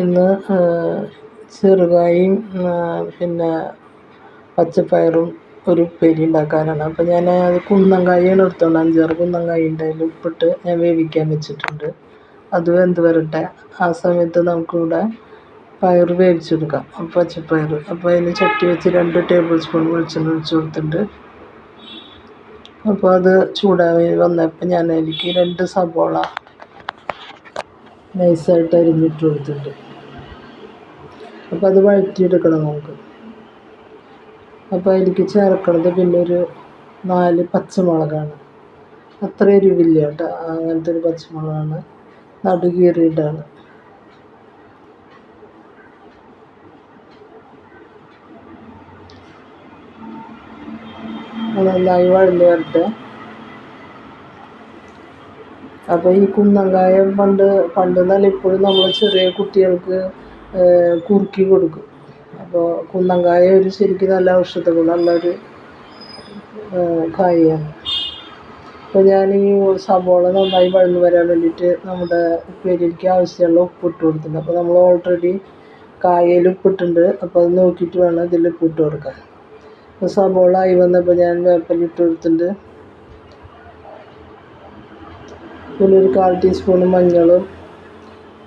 ഇന്ന് ചെറുകായും പിന്നെ പച്ചപ്പയറും ഒരു ഉപ്പേരി ഉണ്ടാക്കാനാണ്. അപ്പോൾ ഞാൻ അത് കുന്നങ്കായാണ് എടുത്തോണ്ട് അഞ്ചാറ് കുന്നങ്കായ ഉണ്ട് അതിൽ ഉപ്പിട്ട് ഞാൻ വേവിക്കാൻ വെച്ചിട്ടുണ്ട്. അത് വെന്ത് വരട്ടെ. ആ സമയത്ത് നമുക്കിവിടെ പയർ വേവിച്ചെടുക്കാം. പച്ചപ്പയർ. അപ്പോൾ അതിന് ചട്ടി വെച്ച് രണ്ട് ടേബിൾ സ്പൂൺ വെളിച്ചെണ്ണ ഒഴിച്ച് കൊടുത്തിട്ടുണ്ട്. അപ്പോൾ അത് ചൂടായി വന്നപ്പോൾ ഞാൻ അതിലേക്ക് രണ്ട് സബോള നൈസായിട്ട് അരിഞ്ഞിട്ട് കൊടുത്തിട്ടുണ്ട്. അപ്പോൾ അത് വഴറ്റിയെടുക്കണം നമുക്ക്. അപ്പോൾ അതിലേക്ക് ചേർക്കണത് പിന്നെ ഒരു നാല് പച്ചമുളകാണ്. അത്ര എരിവില്ല കേട്ടോ. അങ്ങനത്തെ ഒരു പച്ചമുളകാണ്. നടുകീറിയിട്ടാണ് നന്നായി വഴഞ്ഞ് വരട്ടെ. അപ്പോൾ ഈ കുന്നങ്കായം പണ്ട് പണ്ട് എന്നല്ല ഇപ്പോഴും നമ്മൾ ചെറിയ കുട്ടികൾക്ക് കുറുക്കി കൊടുക്കും. അപ്പോൾ കുന്നങ്കായ ഒരു ശരിക്കും നല്ല ഔഷധ ഗുണമുള്ളൊരു കായയാണ് അപ്പോൾ ഞാൻ ഈ സവോള നന്നായി വഴന്നു വരാൻ വേണ്ടിയിട്ട് നമ്മുടെ ഉപ്പേരിക്ക് ആവശ്യമുള്ള ഉപ്പ് ഇട്ട് കൊടുത്തിട്ടുണ്ട്. അപ്പോൾ നമ്മൾ ഓൾറെഡി കായയിൽ ഉപ്പിട്ടുണ്ട്. അപ്പോൾ അത് നോക്കിയിട്ട് വേണം ഇതിൽ ഉപ്പിട്ട് കൊടുക്കാൻ. അപ്പോൾ സവോള ആയി വന്നപ്പോൾ ഞാൻ വേപ്പൽ ഇട്ട് കൊടുത്തിട്ടുണ്ട്. പിന്നെ ഒരു കാൽ ടീസ്പൂൺ മഞ്ഞളും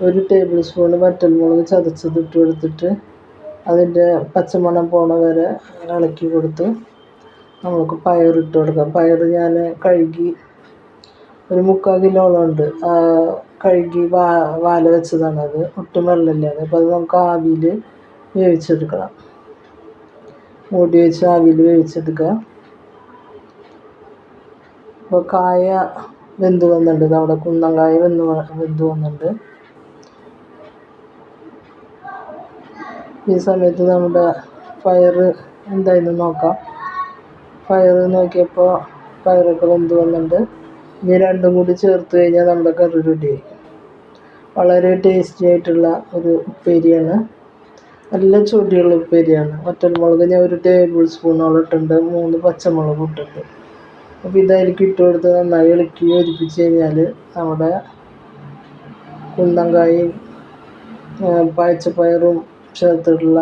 ഒരു ടേബിൾ സ്പൂൺ വറ്റൽമുളക് ചതച്ചത് ഇട്ട് കൊടുത്തിട്ട് അതിന്റെ പച്ചമണം പോണ വരെ ഇളക്കി കൊടുത്ത്. നമുക്ക് പയർ ഇട്ട് കൊടുക്കാം. പയർ ഞാൻ കഴുകി ഒരു മുക്കാൽ കിലോളം ഉണ്ട്. കഴുകി വാ വാല വെച്ചതാണ് അത്. ഒട്ടും വെള്ളമില്ലാതെ അപ്പോൾ അത് നമുക്ക് ആവിയിൽ വേവിച്ചെടുക്കണം. മൂടി വെച്ച് ആവിയിൽ വേവിച്ചെടുക്കുക. അപ്പോൾ കായ വെന്ത് വന്നിട്ടുണ്ട്. നമ്മുടെ കുന്നങ്കായ വെന്ത് വെന്ത് വന്നിട്ടുണ്ട്. ഈ സമയത്ത് നമ്മുടെ പയർ എന്തായെന്ന് നോക്കാം. പയർ നോക്കിയപ്പോൾ പയറൊക്കെ വെന്ത് വന്നിട്ടുണ്ട്. ഇനി രണ്ടും കൂടി ചേർത്ത് കഴിഞ്ഞാൽ നമ്മുടെ കറി റെഡി വളരെ ടേസ്റ്റി ആയിട്ടുള്ള ഒരു ഉപ്പേരിയാണ്. നല്ല ചൊടിയുള്ള ഉപ്പേരിയാണ്. ഒറ്റമുളക് ഞാൻ ഒരു ടേബിൾ സ്പൂണോളം ഇട്ടുണ്ട് മൂന്ന് പച്ചമുളക് ഇട്ടുണ്ട് അപ്പോൾ ഇതായിരിക്കും ഇട്ട് കൊടുത്ത് നന്നായി ഇളക്കി ഒരുപ്പിച്ച് കഴിഞ്ഞാൽ നമ്മുടെ കുന്നങ്കായും പയച്ചപ്പയറും ചേർത്തിട്ടുള്ള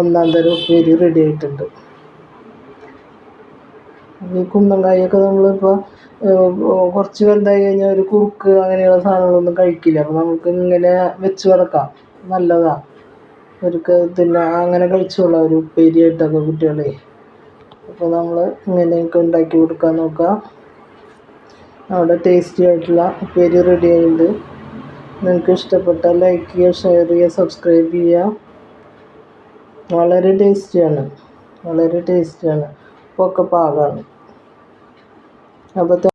ഒന്നാം തരം ഉപ്പേരി റെഡി ആയിട്ടുണ്ട്. ഈ കുന്നങ്കായൊക്കെ നമ്മളിപ്പോൾ കുറച്ച് വലുതായി കഴിഞ്ഞാൽ ഒരു കുറുക്ക് അങ്ങനെയുള്ള സാധനങ്ങളൊന്നും കഴിക്കില്ല. അപ്പോൾ നമുക്ക് ഇങ്ങനെ വെച്ച് കിടക്കാം നല്ലതാണ് അവർക്ക് പിന്നെ അങ്ങനെ കഴിച്ചോളാം ഒരു ഉപ്പേരിയായിട്ടൊക്കെ കുട്ടികളെ. അപ്പോൾ നമ്മൾ ഇങ്ങനെയൊക്കെ ഉണ്ടാക്കി കൊടുക്കാൻ നോക്കാം. അവിടെ ടേസ്റ്റി ആയിട്ടുള്ള ഉപ്പേരി റെഡി ആയിട്ടുണ്ട്. നിങ്ങൾക്ക് ഇഷ്ടപ്പെട്ടാൽ ലൈക്ക് ചെയ്യുക ഷെയർ ചെയ്യുക സബ്സ്ക്രൈബ് ചെയ്യുക. വളരെ ടേസ്റ്റിയാണ് വളരെ ടേസ്റ്റിയാണ് ഒക്കെ പാകമാണ് അപ്പോൾ